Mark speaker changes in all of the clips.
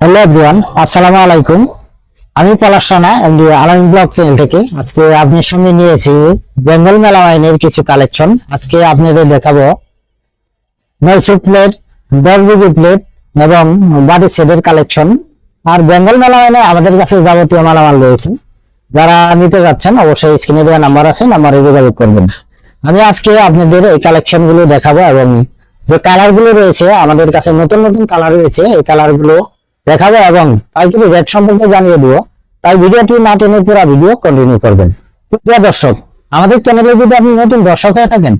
Speaker 1: Hello everyone, আসসালামু আলাইকুম। আমি পলাশ রানা, এমডি আলামী ব্লগ চ্যানেল থেকে। আজকে আপনার সামনে নিয়েছি বেঙ্গল মেলা ওয়াইনের কিছু কালেকশন। আজকে আপনাদের দেখাবো নয়শো প্লেট দশ প্লেট এবং বাড়ি সেটের কালেকশন। আর বেঙ্গল মেলা ওয়াইনে আমাদের কাছে যাবতীয় মালামাল রয়েছে। যারা নিতে যাচ্ছেন, অবশ্যই স্ক্রিনে দেওয়া নাম্বার আছে নাম্বারে যোগাযোগ করবেন। আমি আজকে আপনাদের এই কালেকশনগুলো দেখাবো এবং যে কালারগুলো রয়েছে, আমাদের কাছে নতুন নতুন কালার রয়েছে, এই কালারগুলো দেখাবো এবং পাইকারি রেট সম্পর্কে জানিয়ে দিব। তাই ভিডিওটি না টেনে পুরো ভিডিও কন্টিনিউ করবেন। প্রিয় দর্শক, আমাদের চ্যানেলে যদি আপনি নতুন দর্শক হয়ে থাকেন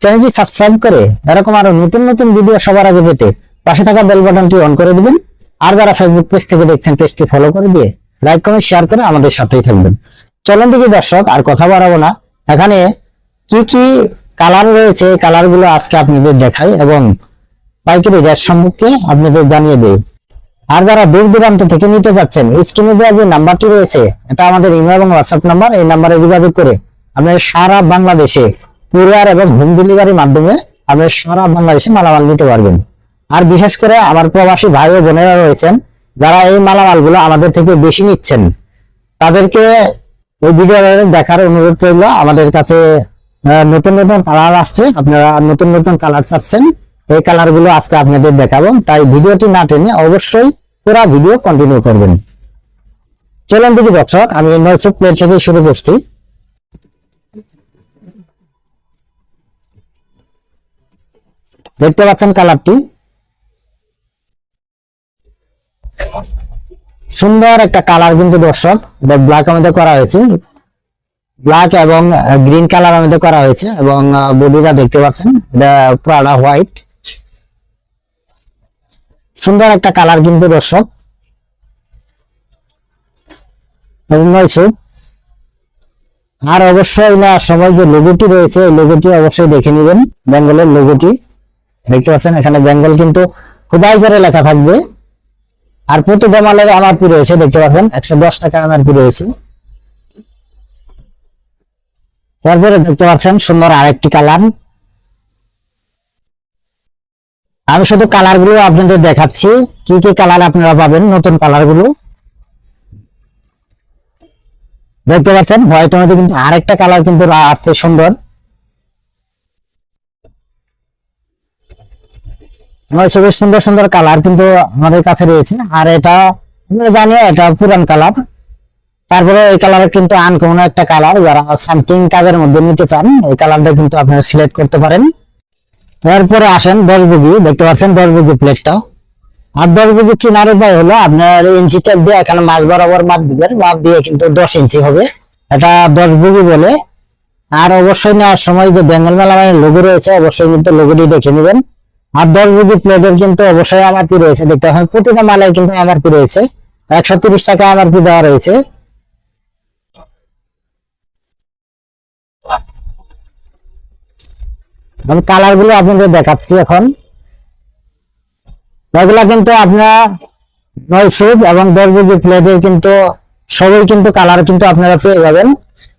Speaker 1: চ্যানেলটি সাবস্ক্রাইব করে এরকম আরও নতুন নতুন ভিডিও সবার আগে পেতে পাশে থাকা বেল বাটনটি অন করে দিবেন। আর যারা ফেসবুক পেজ থেকে দেখছেন পেজটি ফলো করে দিয়ে লাইক কমেন্ট শেয়ার করে আমাদের সাথেই থাকবেন। চলেন দিকে দর্শক, আর কথা বাড়াবো না। এখানে কি কি কালার রয়েছে? এই কালারগুলো আজকে আপনাদের দেখাই এবং পাইকারি রেট সম্পর্কে আপনাদের জানিয়ে দেই। আর যারা দূর দূরান্ত থেকে নিতে যাচ্ছেন স্ক্রিনে দেওয়া যে নাম্বারটি রয়েছে, এটা আমাদের ইমেল এবং হোয়াটসঅ্যাপ নাম্বার এই নাম্বারে যোগাযোগ করে আপনারা সারা বাংলাদেশে কুরিয়ার এবং হোম ডেলিভারির মাধ্যমে আপনারা সারা বাংলাদেশে মালামাল নিতে পারবেন। আর বিশেষ করে আমার প্রবাসী ভাই ও বোনেরা রয়েছেন, যারা এই মালামালগুলো আমাদের থেকে বেশি নিচ্ছেন, তাদেরকে ওই ভিডিও দেখার অনুরোধ রইল। আমাদের কাছে নতুন নতুন কালার আসছে, আপনারা নতুন নতুন কালার চাচ্ছেন এই কালারগুলো আজকে আপনাদের দেখাবো। তাই ভিডিওটি না টেনে অবশ্যই পুরো ভিডিও কন্টিনিউ করবেন। চলুন দেখি দর্শক, আমি নয়শো প্লেট থেকে শুরু করছি। দেখতে পাচ্ছেন কালারটি সুন্দর একটা কালার কিন্তু দর্শক ব্ল্যাক আমাদের করা হয়েছে। ব্ল্যাক এবং গ্রিন কালার আমাদের করা হয়েছে এবং বডিটা দেখতে পাচ্ছেন পুরাটা হোয়াইট সুন্দর একটা কালার কিন্তু দর্শক। আর অবশ্যই না, সময় যে লোগোটি রয়েছে, এই লোগোটি অবশ্যই দেখে নেবেন, বেঙ্গলের লোগোটি দেখতে পাচ্ছেন, এখানে বেঙ্গল কিন্তু খোদাই করে লেখা থাকবে। আর প্রতি মালের এমআরপি রয়েছে, দেখতে পাচ্ছেন, একশো দশ টাকা এমআরপি রয়েছে। তারপরে দেখতে পাচ্ছেন, সুন্দর আরেকটি কালার। আমি শুধু কালারগুলো আপনাদের দেখাচ্ছি। কি কি কালার আপনারা পাবেন নতুন কালারগুলো? দেখতে পাচ্ছেন হোয়াইটের মধ্যে কিন্তু আরেকটা কালার কিন্তু রাতে সুন্দর। আমার সুন্দর সুন্দর কালার কিন্তু আমাদের কাছে রয়েছে। আর এটা জানি এটা পুরান কালার তারপরে এই কালার কিন্তু আনকমন একটা কালার যারা সামথিং কাজের মধ্যে নিতে চান, এই কালারটা কিন্তু আপনারা সিলেক্ট করতে পারেন। এরপরে আসেন দশ বুগি, দেখতে পাচ্ছেন দশ বুগি প্লেটটা আর দশ বুগি চিনার উপায় হলো আপনার ইঞ্চি টেপ দিয়ে এখানে মাছ বরাবর মাপ দিবেন, মাপ দিয়ে কিন্তু দশ ইঞ্চি হবে। এটা দশ বুগি বলে। আর অবশ্যই নেওয়ার সময় যে বেঙ্গল মেলা মানে লোগো রয়েছে, অবশ্যই কিন্তু লোগোটি দেখে নেবেন। আর দশ বুগি প্লেটের কিন্তু অবশ্যই এমআরপি রয়েছে। দেখতে পাচ্ছেন, প্রতিটা মালের কিন্তু এমআরপি রয়েছে। একশো তিরিশ টাকা এমআরপি দেওয়া রয়েছে। আমি কালারগুলো আপনাদের দেখাচ্ছি এখন। এগুলা কিন্তু আপনারা নয় স্যুপ এবং দশ বুঝি প্লেটের কিন্তু সবই কিন্তু কালার কিন্তু আপনারা পেয়ে যাবেন।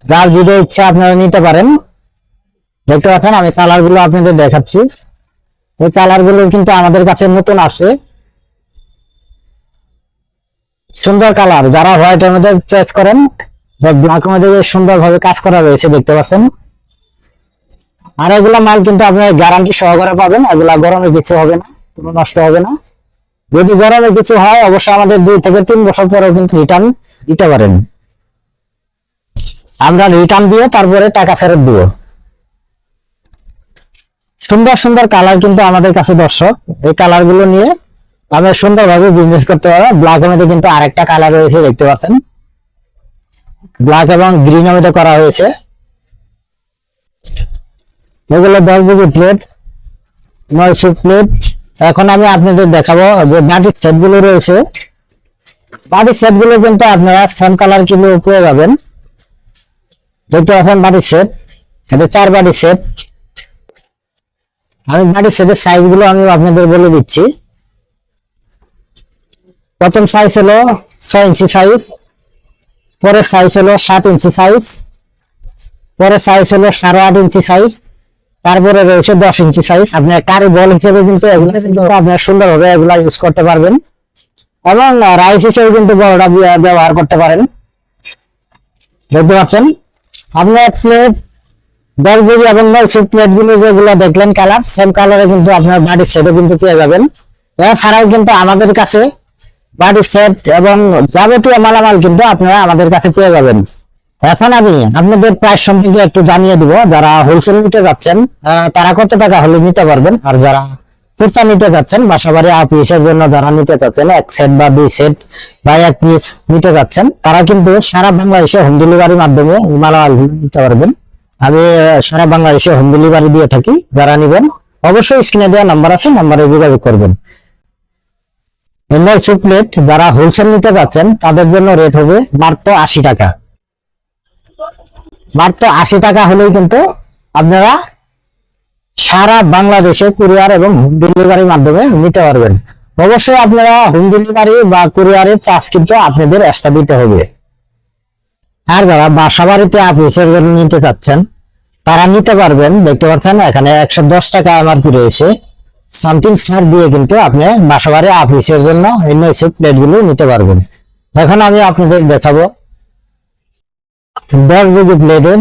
Speaker 1: যার যদি ইচ্ছা আপনারা নিতে পারেন। দেখতে পাচ্ছেন, আমি কালারগুলো আপনাদের দেখাচ্ছি। এই কালারগুলো কিন্তু আমাদের কাছে নতুন আসে। সুন্দর কালার যারা হোয়াইটের মধ্যে চয়েস করেন ব্ল্যাকের মধ্যে সুন্দরভাবে কাজ করা রয়েছে, দেখতে পাচ্ছেন। আর এগুলা মাল কিন্তু আপনার গ্যারান্টি সহকারে পাবেন, এগুলা গরমে কিছু হবে না, কোনো নষ্ট হবে না। যদি গরমে কিছু হয়, অবশ্যই আমাদের দুই থেকে তিন বছর পরেও কিন্তু রিটার্ন দিতে পারেন। আমরা রিটার্ন দিয়ে তারপরে টাকা ফেরত দিব। সুন্দর সুন্দর কালার কিন্তু আমাদের কাছে দর্শক। এই কালারগুলো নিয়ে আমরা সুন্দরভাবে বিজনেস করতে পারব। ব্ল্যাক মধ্যে কিন্তু আরেকটা কালার রয়েছে, দেখতে পাচ্ছেন। ব্ল্যাক এবং গ্রিন মধ্যে করা হয়েছে। এগুলো দশ বুঝি প্লেট নয়শো প্লেট এখন আমি আপনাদের দেখাবো যে বাটির সেটগুলো রয়েছে। বাটির সেটগুলো কিন্তু আপনারা সেম কালার কিলো পেয়ে যাবেন। যেহেতু এখন বাটির সেট এটা চার বাটির সেট আমি বাটির সেটের সাইজগুলো আমি আপনাদের বলে দিচ্ছি। প্রথম সাইজ হলো ছয় ইঞ্চি সাইজ পরের সাইজ হলো সাত ইঞ্চি সাইজ পরের সাইজ হলো সাড়ে আট ইঞ্চি সাইজ তারপরে রয়েছে দশ ইঞ্চি সাইজ আপনার কারি বল হিসেবে কিন্তু এগুলো কিন্তু আপনার সুন্দরভাবে এগুলা ইউজ করতে পারবেন। এবং রাইস হিসেবে কিন্তু বড়টা ব্যবহার করতে পারেন। দেখতে পাচ্ছেন? আপনার প্লেট দশ কেজি এবং নয়শো প্লেটগুলো যেগুলো দেখলেন কালার সেম কালারে কিন্তু আপনার বাড়ির সেটও কিন্তু পেয়ে যাবেন। এছাড়াও কিন্তু আমাদের কাছে বাড়ির সেট এবং যাবতীয় মালামাল কিন্তু আপনারা আমাদের কাছে পেয়ে যাবেন। এখন আমি আপনাদের প্রাইস সম্পর্কে একটু জানিয়ে দিব। যারা হোলসেল নিতে যাচ্ছেন তারা কত টাকা হলে নিতে পারবেন? আর যারা খুচরা নিতে যাচ্ছেন বাসা বাড়ি পিসের জন্য যারা নিতে চাচ্ছেন এক সেট বা দুই সেট বা এক পিস নিতে যাচ্ছেন, তারা কিন্তু সারা বাংলাদেশে হোম ডেলিভারির মাধ্যমে মালামাল নিতে পারবেন। আমি সারা বাংলাদেশে হোম ডেলিভারি দিয়ে থাকি। যারা নিবেন, অবশ্যই স্ক্রিনে দেওয়া নাম্বার আছে নাম্বারে যোগাযোগ করবেন। এমআই প্লেট যারা হোলসেল নিতে যাচ্ছেন, তাদের জন্য রেট হবে মাত্র আশি টাকা। মাত্র আশি টাকা হলেই কিন্তু আপনারা সারা বাংলাদেশে কুরিয়ার এবং হোম ডেলিভারির মাধ্যমে নিতে পারবেন। অবশ্যই আপনারা হোম ডেলিভারি বা কুরিয়ারের চার্জ কিন্তু আপনাদের এক্সট্রা দিতে হবে। আর যারা বাসা বাড়িতে অফিসের জন্য নিতে চাচ্ছেন, তারা নিতে পারবেন। দেখতে পাচ্ছেন, এখানে একশো দশ টাকা এমআরপি রয়েছে। সামথিং ছাড় দিয়ে কিন্তু আপনি বাসা বাড়ি অফিসের জন্য এই নৈশিক প্লেটগুলো নিতে পারবেন। এখন আমি আপনাদের দেখাবো দশ কেজি প্লেটের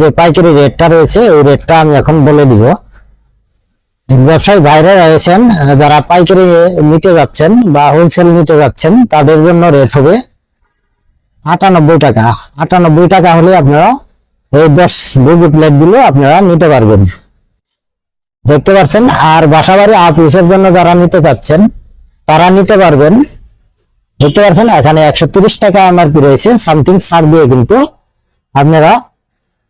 Speaker 1: যে পাইকারি রেটটা রয়েছে, ওই রেটটা আমি এখন বলে দিব। ব্যবসায়ী বাইরে রয়েছেন, যারা পাইকারি নিতে যাচ্ছেন বা হোলসেল নিতে যাচ্ছেন, তাদের জন্য রেট হবে আটানব্বই টাকা। আটানব্বই টাকা হলে আপনারা এই দশ কেজি প্লেটগুলো আপনারা নিতে পারবেন। দেখতে পাচ্ছেন, আর বাসা বাড়ি আপিসের জন্য যারা নিতে চাচ্ছেন তারা নিতে পারবেন। দেখতে পাচ্ছেন, এখানে একশো টাকা এমআরপি রয়েছে সামথিং ছাড় দিয়ে কিন্তু আপনারা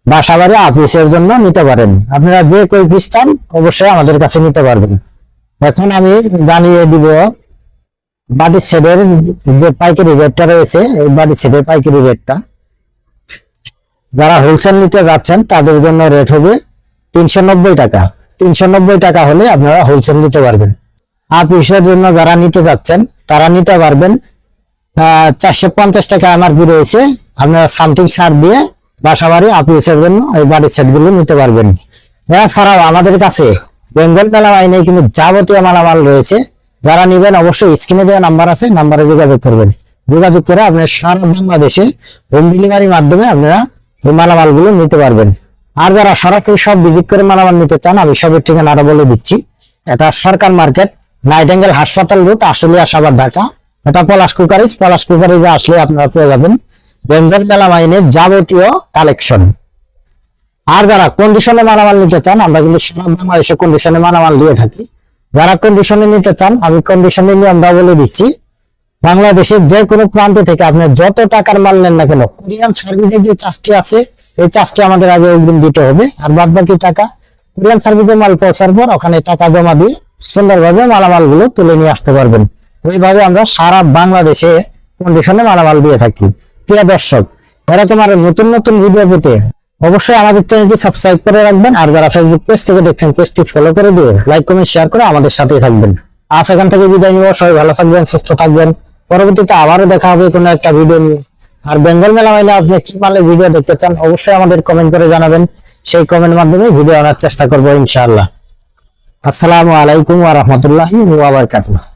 Speaker 1: বাসা বাড়ি অফিসের জন্য নিতে পারেন। আপনারা যে পিস চান অবশ্যই আমাদের কাছে নিতে পারবেন। এখন আমি জানিয়ে দিব বাড়ির সেটের যে পাইকারি রেটটা রয়েছে, এই বাড়ির সেটের পাইকারি রেটটা যারা হোলসেল নিতে যাচ্ছেন, তাদের জন্য রেট হবে তিনশো নব্বই টাকা। তিনশো নব্বই টাকা হলে আপনারা হোলসেল নিতে পারবেন। অফিসের জন্য যারা নিতে যাচ্ছেন, তারা নিতে পারবেন চারশো পঞ্চাশ টাকা এমআরপি রয়েছে। আপনারা সামথিং সার দিয়ে বাসা বাড়ি অফিসের জন্য এই বাড়ির সেটগুলো নিতে পারবেন। এছাড়াও আমাদের কাছে বেঙ্গল মেলা আইনে কিন্তু যাবতীয় মালামাল রয়েছে। যারা নিবেন অবশ্যই স্ক্রিনে দেওয়া নাম্বার আছে, নাম্বারে যোগাযোগ করবেন। যোগাযোগ করে আপনার সারা বাংলাদেশে হোম ডেলিভারির মাধ্যমে আপনারা এই মালামালগুলো নিতে পারবেন। আর যারা সরাসরি সব ভিজিট করে মালামাল নিতে চান, আমি সবের ঠিকানা আরও বলে দিচ্ছি। এটা সরকার মার্কেট নাইটেঙ্গেল হাসপাতাল রুট আশুলিয়া সাবার ঢাকা। এটা পলাশ কুকারিজ, পলাশ কুকারিজে আসলে আপনারা পেয়ে যাবেন। বেঙ্গল মেলা মাইনের যাবতীয় কালেকশন আর যারা কন্ডিশনে মালামাল নিতে চান, আমরা কিন্তু সারা বাংলাদেশে কন্ডিশনে মালামাল দিয়ে থাকি। যারা কন্ডিশনে নিতে চান, আমি কন্ডিশনে নিয়ে আমরা বলে দিচ্ছি। বাংলাদেশের যে কোনো প্রান্ত থেকে আপনি যত টাকার মাল নেন না কেন কোরিয়ান সার্ভিসের যে চার্জটি আছে, এই চার্জটি আমাদের আগে অগ্রিম দিতে হবে। আর বাদ বাকি টাকা কোরিয়ান সার্ভিসে মাল পৌঁছার পর ওখানে টাকা জমা দিয়ে সুন্দরভাবে মালামালগুলো তুলে নিয়ে আসতে পারবেন। এইভাবে আমরা সারা বাংলাদেশে কন্ডিশনে মালামাল দিয়ে থাকি। প্রিয় দর্শক এরকম আরও নতুন নতুন ভিডিও পেতে অবশ্যই আমাদের চ্যানেলটি সাবস্ক্রাইব করে রাখবেন আর যারা ফেসবুক পেজ থেকে দেখছেন পেজটি ফলো করে দিয়ে লাইক কমেন্ট শেয়ার করে আমাদের সাথেই থাকবেন। আজ এখান থেকে বিদায় নিব। সবাই ভালো থাকবেন, সুস্থ থাকবেন। পরবর্তীতে আবারও দেখা হবে কোনো একটা ভিডিও নিয়ে। আর বেঙ্গল মেলা মাইনে আপনি কি মালে ভিডিও দেখতে চান, অবশ্যই আমাদের কমেন্ট করে জানাবেন। সেই কমেন্ট মাধ্যমে ভিডিও আনার চেষ্টা করব ইনশাআল্লাহ। আসসালামু আলাইকুম ওয়া রাহমাতুল্লাহি ওয়া বারাকাতুহু।